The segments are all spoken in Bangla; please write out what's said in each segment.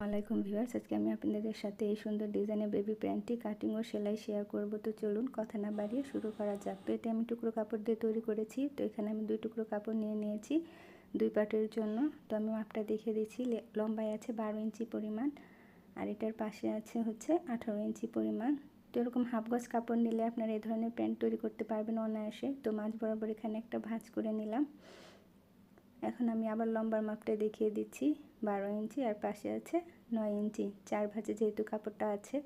আলাইকুম ভিউয়ার্স, আজকে আমি আপনাদের সাথে এই সুন্দর ডিজাইনের বেবি প্যান্টটি কাটিং ও সেলাই শেয়ার করব। তো চলুন কথা না বাড়িয়ে শুরু করা যাক। তো এটা আমি টুকরো কাপড় দিয়ে তৈরি করেছি। তো এখানে আমি দুই টুকরো কাপড় নিয়ে নিয়েছি দুই পাটের জন্য। তো আমি মাপটা দেখে দিচ্ছি। লম্বায় আছে বারো ইঞ্চি পরিমাণ আর এটার পাশে আছে হচ্ছে আঠারো ইঞ্চি পরিমাণ। তো এরকম হাফ গজ কাপড় নিলে আপনারা এই ধরনের প্যান্ট তৈরি করতে পারবেন অনায়াসে। তো মাঝ বরাবর এখানে একটা ভাঁজ করে নিলাম। এখন আমি আবার লম্বার মাপটা দেখিয়ে দিচ্ছি। বারো ইঞ্চি আর পাশে আছে নয় ইঞ্চি। চার ভাজে যেহেতু কাপড়টা আছে।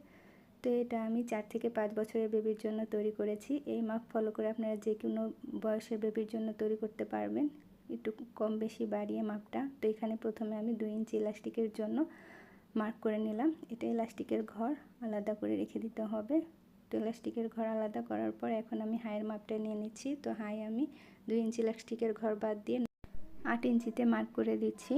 তো এটা আমি চার থেকে পাঁচ বছরের বেবির জন্য তৈরি করেছি। এই মাপ ফলো করে আপনারা যে কোনো বয়সের বেবির জন্য তৈরি করতে পারবেন। একটু কম বেশি বাড়িয়ে মাপটা তো এখানে প্রথমে আমি দুই ইঞ্চি ইলাস্টিকের জন্য মার্ক করে নিলাম। এটা ইলাস্টিকের ঘর, আলাদা করে রেখে দিতে হবে। তো ইলাস্টিকের ঘর আলাদা করার পর এখন আমি হাইয়ের মাপটা নিয়ে নিচ্ছি। তো হাই আমি দুই ইঞ্চি ইলাস্টিকের ঘর বাদ দিয়ে আট ইঞ্চিতে মার্ক করে দিচ্ছি।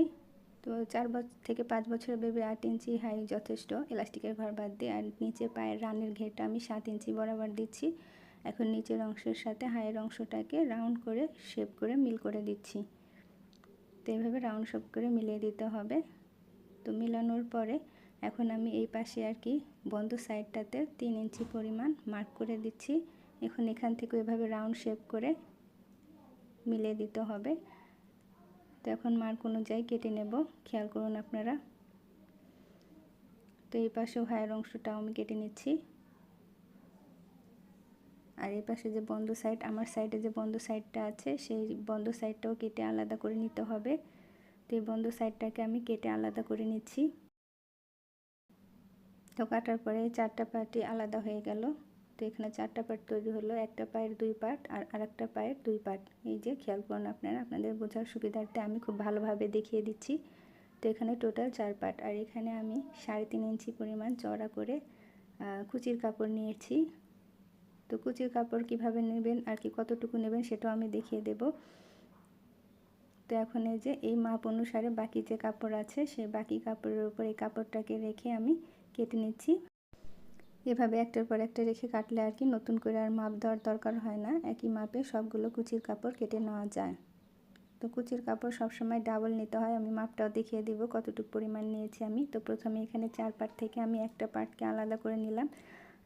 তো চার বছর থেকে পাঁচ বছরের বেবি আট ইঞ্চি হাই যথেষ্ট। এলাস্টিকের ঘর বাদ দিয়ে আর নিচে পায়ের রানের ঘেরটা আমি সাত ইঞ্চি বরাবর দিচ্ছি। এখন নিচের অংশের সাথে হাইয়ের অংশটাকে রাউন্ড করে শেপ করে মিল করে দিচ্ছি। তো এইভাবে রাউন্ড শেপ করে মিলিয়ে দিতে হবে। তো মিলানোর পরে এখন আমি এই পাশে আর কি বন্ধ সাইডটাতে তিন ইঞ্চি পরিমাণ মার্ক করে দিচ্ছি। এখন এখান থেকে এভাবে রাউন্ড শেপ করে মিলিয়ে দিতে হবে। তো এখন মার্ক অনুযায়ী কেটে নেব, খেয়াল করুন আপনারা। তো এই পাশে হায়ের অংশটাও আমি কেটে নিচ্ছি। আর এই পাশে যে বন্ধ সাইড, আমার সাইডে যে বন্ধ সাইডটা আছে, সেই বন্ধ সাইডটাও কেটে আলাদা করে নিতে হবে। তো এই বন্ধ সাইডটাকে আমি কেটে আলাদা করে নিচ্ছি। তো কাটার পরে চারটা পাটি আলাদা হয়ে গেল। তো এখানে চারটা পার্ট তৈরি হলো, একটা পায়ের দুই পার্ট আর আরেকটা পায়ের দুই পার্ট এই যে খেয়াল করুন আপনারা, আপনাদের বোঝার সুবিধার্থে আমি খুব ভালোভাবে দেখিয়ে দিচ্ছি। তো এখানে টোটাল চার পার্ট আর এখানে আমি সাড়ে তিন ইঞ্চি পরিমাণ চড়া করে কুচির কাপড় নিয়েছি। তো কুচির কাপড় কীভাবে নেবেন আর কি কতটুকু নেবেন সেটাও আমি দেখিয়ে দেব। তো এখন এই যে, এই মাপ অনুসারে বাকি যে কাপড় আছে, সেই বাকি কাপড়ের উপর এই কাপড়টাকে রেখে আমি কেটে নিচ্ছি। এভাবে একটার পর একটা রেখে কাটলে আর কি নতুন করে আর মাপ দেওয়ার দরকার হয় না। একই মাপে সবগুলো কুচির কাপড় কেটে নেওয়া যায়। তো কুচির কাপড় সবসময় ডাবল নিতে হয়। আমি মাপটাও দেখিয়ে দিব কতটুকু পরিমাণ নিয়েছি আমি। তো প্রথমে এখানে চার পার্ট থেকে আমি একটা পার্টকে আলাদা করে নিলাম।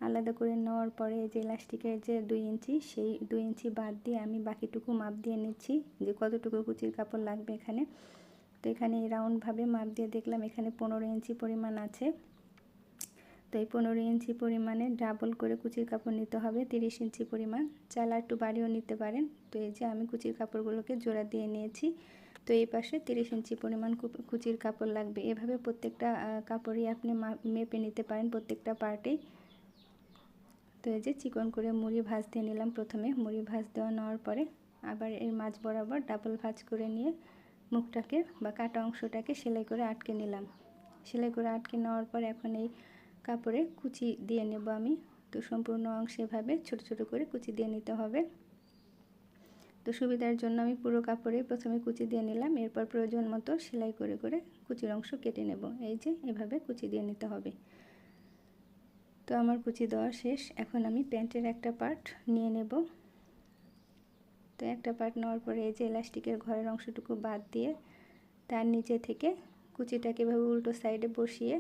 আলাদা করে নেওয়ার পরে যে ইলাস্টিকের যে দুই ইঞ্চি, সেই দুই ইঞ্চি বাদ দিয়ে আমি বাকিটুকু মাপ দিয়ে নিচ্ছি যে কতটুকু কুচির কাপড় লাগবে এখানে। তো এখানে রাউন্ডভাবে মাপ দিয়ে দেখলাম এখানে পনেরো ইঞ্চি পরিমাণ আছে। তো এই পনেরো ইঞ্চি পরিমাণে ডাবল করে কুচির কাপড় নিতে হবে, তিরিশ ইঞ্চি পরিমাণ। চাল একটু বাড়িও নিতে পারেন। তো এই যে আমি কুচির কাপড়গুলোকে জোড়া দিয়ে নিয়েছি। তো এই পাশে তিরিশ ইঞ্চি পরিমাণ কুচির কাপড় লাগবে। এভাবে প্রত্যেকটা কাপড়ই আপনি মেপে নিতে পারেন প্রত্যেকটা পার্টেই তো এই যে চিকন করে মুড়ি ভাজ দিয়ে নিলাম প্রথমে। মুড়ি ভাজ দেওয়া নেওয়ার পরে আবার এর মাছ বরাবর ডাবল ভাজ করে নিয়ে মুখটাকে বা কাটা অংশটাকে সেলাই করে আটকে নিলাম। সেলাই করে আটকে নেওয়ার পর এখন এই কাপড়ে কুচি দিয়ে নেব আমি। তো সম্পূর্ণ অংশে এভাবে ছোট ছোট করে কুচি দিয়ে নিতে হবে। তো সুবিধার জন্য আমি পুরো কাপড়ে প্রথমে কুচি দিয়ে নিলাম। এরপর প্রয়োজন মতো সেলাই করে করে কুচির অংশ কেটে নেব। এই যে এভাবে কুচি দিয়ে নিতে হবে। তো আমার কুচি দেওয়া শেষ। এখন আমি প্যান্টের একটা পার্ট নিয়ে নেব। তো একটা পার্ট নেওয়ার পরে এই যে এলাস্টিকের ঘরের অংশটুকু বাদ দিয়ে তার নিচে থেকে কুচিটাকে এভাবে উল্টো সাইডে বসিয়ে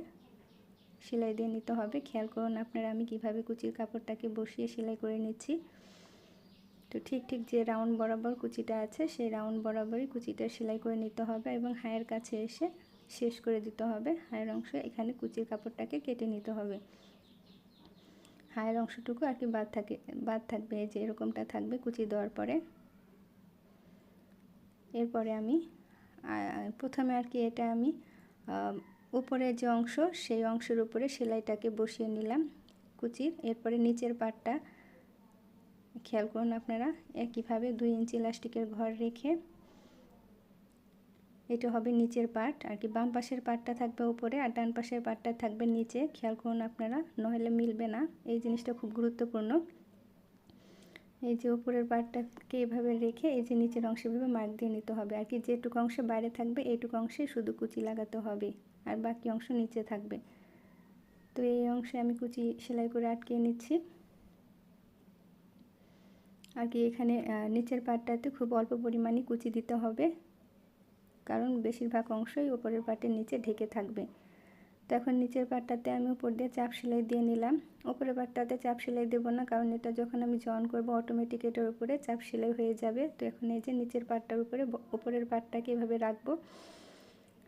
সেলাই দিয়ে নিতে হবে। খেয়াল করুন আপনারা আমি কীভাবে কুচির কাপড়টাকে বসিয়ে সেলাই করে নিচ্ছি। তো ঠিক ঠিক যে রাউন্ড বরাবর কুচিটা আছে, সেই রাউন্ড বরাবরই কুচিটা সেলাই করে নিতে হবে এবং হায়ের কাছে এসে শেষ করে দিতে হবে। হায়ের অংশ এখানে কুচির কাপড়টাকে কেটে নিতে হবে। হায়ের অংশটুকু আর কি বাদ থাকে, বাদ থাকবে যে এরকমটা থাকবে কুচি দেওয়ার পরে। এরপরে আমি প্রথমে আর কি এটা আমি উপরের যে অংশ, সেই অংশের উপরে সেলাইটাকে বসিয়ে নিলাম কুচির এরপরে নিচের পাটটা, খেয়াল করুন আপনারা, একইভাবে দুই ইঞ্চি ইলাস্টিকের ঘর রেখে এটা হবে নিচের পাট। আর কি বাম পাশের পাটটা থাকবে উপরে, আর ডান পাশের পাটটা থাকবে নিচে, খেয়াল করুন আপনারা, নইলে মিলবে না। এই জিনিসটা খুব গুরুত্বপূর্ণ। এই যে উপরের পাটটাকে এভাবে রেখে এই যে নিচের অংশে এভাবে মার্ক দিয়ে নিতে হবে। আর কি যেটুকু অংশে বাইরে থাকবে, এইটুকু অংশে শুধু কুচি লাগাতে হবে। আর বাকি অংশ নিচে থাকবে। তো এই অংশে আমি কুচি সেলাই করে আটকে নিচ্ছি। আর কি এখানে নিচের পাটটাতে খুব অল্প পরিমাণে কুচি দিতে হবে। কারণ বেশিরভাগ অংশই ওপরের পাটের নিচে ঢেকে থাকবে। তো এখন নিচের পাটটাতে আমি উপর দিয়ে চাপ সেলাই দিয়ে নিলাম। উপরের পাটটাতে চাপ সেলাই দেবো না, কারণ এটা যখন আমি জয়েন করব অটোমেটিক এটার উপরে চাপ সেলাই হয়ে যাবে। তো এখন এই যে নিচের পাটটার উপরে উপরের পাটটাকে এভাবে রাখব।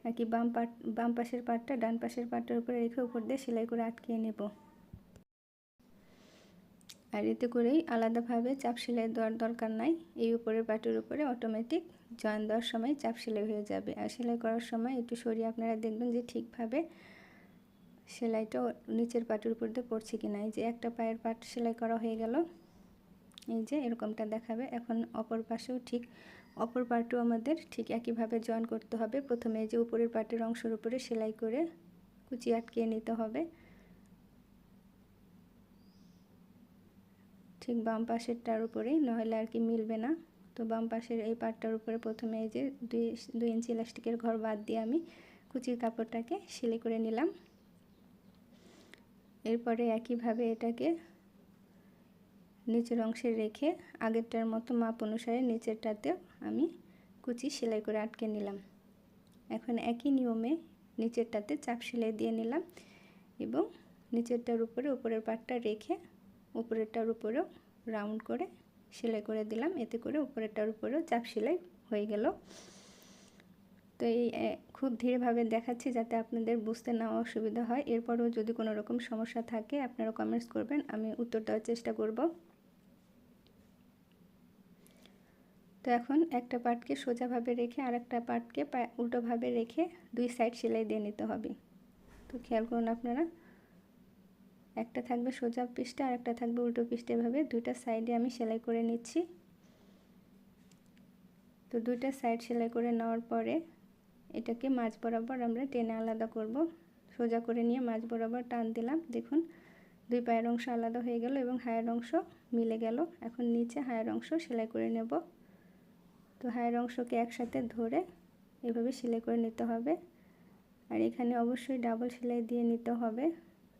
আর কি বাম পাট, বাম পাশের পাটটা ডান পাশের পাটটার উপরে রেখে উপর দিয়ে সেলাই করে আটকিয়ে নেব। আর এতে করেই আলাদাভাবে চাপ সেলাই দেওয়ার দরকার নাই। এই উপরের পাটের উপরে অটোমেটিক জয়েন দেওয়ার সময় চাপ সেলাই হয়ে যাবে। আর সেলাই করার সময় একটু সরিয়ে আপনারা দেখবেন যে ঠিকভাবে সেলাইটা নিচের পাটের উপর দিয়ে পড়ছে কিনা? এই যে একটা পায়ের পাট সেলাই করা হয়ে গেল। এই যে এরকমটা দেখাবে। এখন অপর পাশেও ঠিক অপর পার্টও আমাদের ঠিক একইভাবে জয়েন করতে হবে। প্রথমে এই যে উপরের পার্টের অংশের উপরে সেলাই করে কুচি আটকে নিতে হবে। ঠিক বাম পাশেরটার উপরেই, নইলে আর কি মিলবে না। তো বাম পাশের এই পার্টটার উপরে প্রথমে এই যে দুই দুই ইঞ্চি ইলাস্টিকের ঘর বাদ দিয়ে আমি কুচির কাপড়টাকে সেলাই করে নিলাম। এরপরে একইভাবে এটাকে নিচের অংশে রেখে আগেরটার মতো মাপ অনুসারে নিচেরটাতেও আমি কুচি সেলাই করে আটকে নিলাম। এখন একই নিয়মে নিচেরটাতে চাপ সেলাই দিয়ে নিলাম এবং নিচেরটার উপরে উপরের পাটটা রেখে উপরেরটার উপরেও রাউন্ড করে সেলাই করে দিলাম। এতে করে উপরেরটার উপরেও চাপ সেলাই হয়ে গেল। তো এই খুব ধীরেভাবে দেখাচ্ছি যাতে আপনাদের বুঝতে না অসুবিধা হয়। এরপরও যদি কোনো রকম সমস্যা থাকে, আপনারা কমেন্টস করবেন, আমি উত্তর দেওয়ার চেষ্টা করব। তো এখন একটা পার্টকে সোজাভাবে রেখে আর একটা পার্টকে উল্টোভাবে রেখে দুই সাইড সেলাই দিয়ে নিতে হবে। তো খেয়াল করুন আপনারা, একটা থাকবে সোজা পিসটা আর একটা থাকবে উল্টো পিসটা এভাবে দুইটা সাইডে আমি সেলাই করে নিচ্ছি। তো দুইটা সাইড সেলাই করে নেওয়ার পরে এটাকে মাছ বরাবর আমরা টেনে আলাদা করব। সোজা করে নিয়ে মাছ বরাবর টান দিলাম। দেখুন, দুই পায়ের অংশ আলাদা হয়ে গেল এবং হায়ের অংশ মিলে গেল। এখন নিচে হায়ের অংশ সেলাই করে নেব। তো হায়ের অংশকে একসাথে ধরে এভাবে সেলাই করে নিতে হবে। আর এখানে অবশ্যই ডাবল সেলাই দিয়ে নিতে হবে।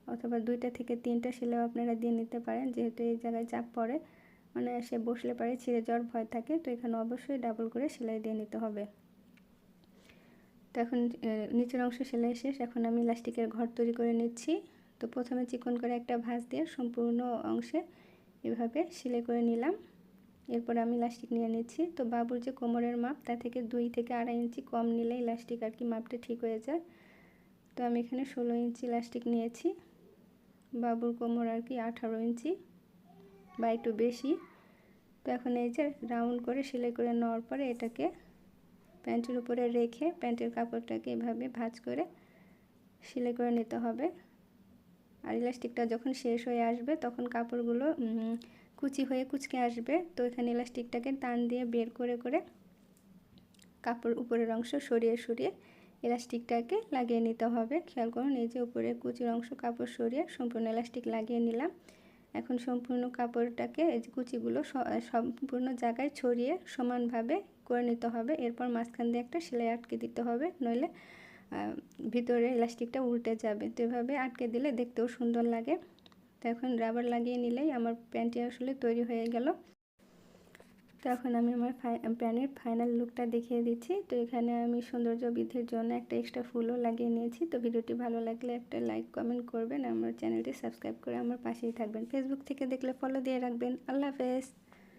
অথবা দুইটা থেকে তিনটা সেলাই আপনারা দিয়ে নিতে পারেন। যেহেতু এই জায়গায় চাপ পড়ে মানে সে বসলে পারে ছিঁড়ে যাওয়ার ভয় থাকে। তো এখানে অবশ্যই ডাবল করে সেলাই দিয়ে নিতে হবে। তো এখন নিচের অংশ সেলাই শেষ। এখন আমি ইলাস্টিকের ঘর তৈরি করে নিচ্ছি। তো প্রথমে চিকন করে একটা ভাঁজ দিয়ে সম্পূর্ণ অংশে এভাবে সেলাই করে নিলাম। এরপর আমি ইলাস্টিক নিয়ে নিচ্ছি। তো বাবুর যে কোমরের মাপ, তা থেকে দুই থেকে আড়াই ইঞ্চি কম নিলে ইলাস্টিক আর কি মাপটা ঠিক হয়ে যায়। তো আমি এখানে ষোলো ইঞ্চি ইলাস্টিক নিয়েছি। বাবুর কোমর আর কি আঠারো ইঞ্চি বা একটু বেশি। তো এখন এই যে রাউন্ড করে সেলাই করে নেওয়ার পরে এটাকে প্যান্টের উপরে রেখে প্যান্টের কাপড়টাকে এভাবে ভাঁজ করে সেলাই করে নিতে হবে। আর ইলাস্টিকটা যখন শেষ হয়ে আসবে, তখন কাপড়গুলো কুচি হয়ে কুচকে আসবে। তো এখানে ইলাস্টিকটাকে টান দিয়ে বের করে করে কাপড় উপরের অংশ সরিয়ে সরিয়ে ইলাস্টিকটাকে লাগিয়ে নিতে হবে। খেয়াল করুন, এই যে উপরে কুচির অংশ কাপড় সরিয়ে সম্পূর্ণ ইলাস্টিক লাগিয়ে নিলাম। এখন সম্পূর্ণ কাপড়টাকে এই যে কুচিগুলো সম্পূর্ণ জায়গায় ছড়িয়ে সমানভাবে করে নিতে হবে। এরপর মাঝখান দিয়ে একটা সেলাই আটকে দিতে হবে, নইলে ভিতরে ইলাস্টিকটা উল্টে যাবে। তো এভাবে আটকে দিলে দেখতেও সুন্দর লাগে। তো এখন রাবার লাগিয়ে নিলেই আমার প্যান্টটি আসলে তৈরি হয়ে গেল। তো এখন আমি আমার প্যানের ফাইনাল লুকটা দেখিয়ে দিচ্ছি। তো এখানে আমি সৌন্দর্য বৃদ্ধির জন্য একটা এক্সট্রা ফুলও লাগিয়ে নিয়েছি। তো ভিডিওটি ভালো লাগলে একটা লাইক কমেন্ট করবেন। আমার চ্যানেলটি সাবস্ক্রাইব করে আমার পাশেই থাকবেন। ফেসবুক থেকে দেখলে ফলো দিয়ে রাখবেন। আল্লাহ হাফেজ।